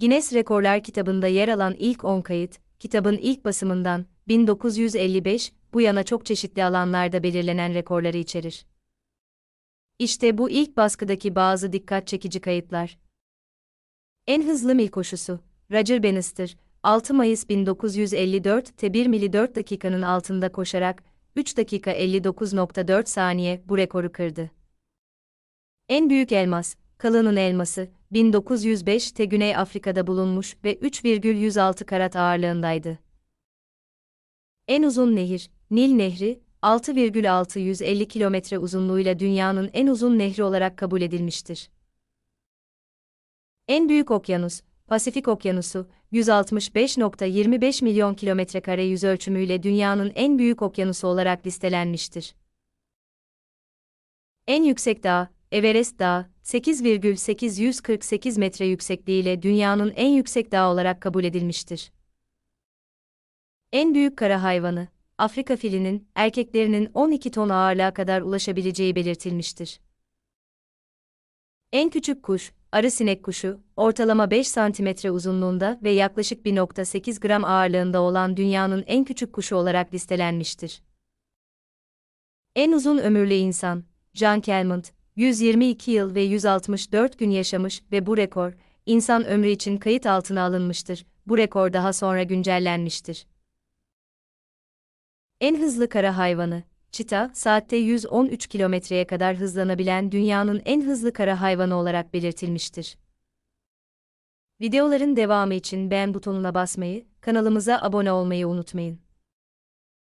Guinness Rekorlar kitabında yer alan ilk 10 kayıt, kitabın ilk basımından 1955 bu yana çok çeşitli alanlarda belirlenen rekorları içerir. İşte bu ilk baskıdaki bazı dikkat çekici kayıtlar. En hızlı mil koşusu, Roger Bannister, 6 Mayıs 1954'te 1 mili 4 dakikanın altında koşarak, 3 dakika 59.4 saniye bu rekoru kırdı. En büyük elmas, Kalın'ın elması, 1905'te Güney Afrika'da bulunmuş ve 3,106 karat ağırlığındaydı. En uzun nehir, Nil Nehri, 6,650 kilometre uzunluğuyla dünyanın en uzun nehri olarak kabul edilmiştir. En büyük okyanus, Pasifik Okyanusu, 165.25 milyon kilometre kare yüz ölçümüyle dünyanın en büyük okyanusu olarak listelenmiştir. En yüksek dağ, Everest Dağı, 8,848 metre yüksekliğiyle dünyanın en yüksek dağı olarak kabul edilmiştir. En büyük kara hayvanı, Afrika filinin, erkeklerinin 12 ton ağırlığa kadar ulaşabileceği belirtilmiştir. En küçük kuş, arı sinek kuşu, ortalama 5 santimetre uzunluğunda ve yaklaşık 1.8 gram ağırlığında olan dünyanın en küçük kuşu olarak listelenmiştir. En uzun ömürlü insan, John Calment, 122 yıl ve 164 gün yaşamış ve bu rekor, insan ömrü için kayıt altına alınmıştır. Bu rekor daha sonra güncellenmiştir. En hızlı kara hayvanı, çita, saatte 113 kilometreye kadar hızlanabilen dünyanın en hızlı kara hayvanı olarak belirtilmiştir. Videoların devamı için beğen butonuna basmayı, kanalımıza abone olmayı unutmayın.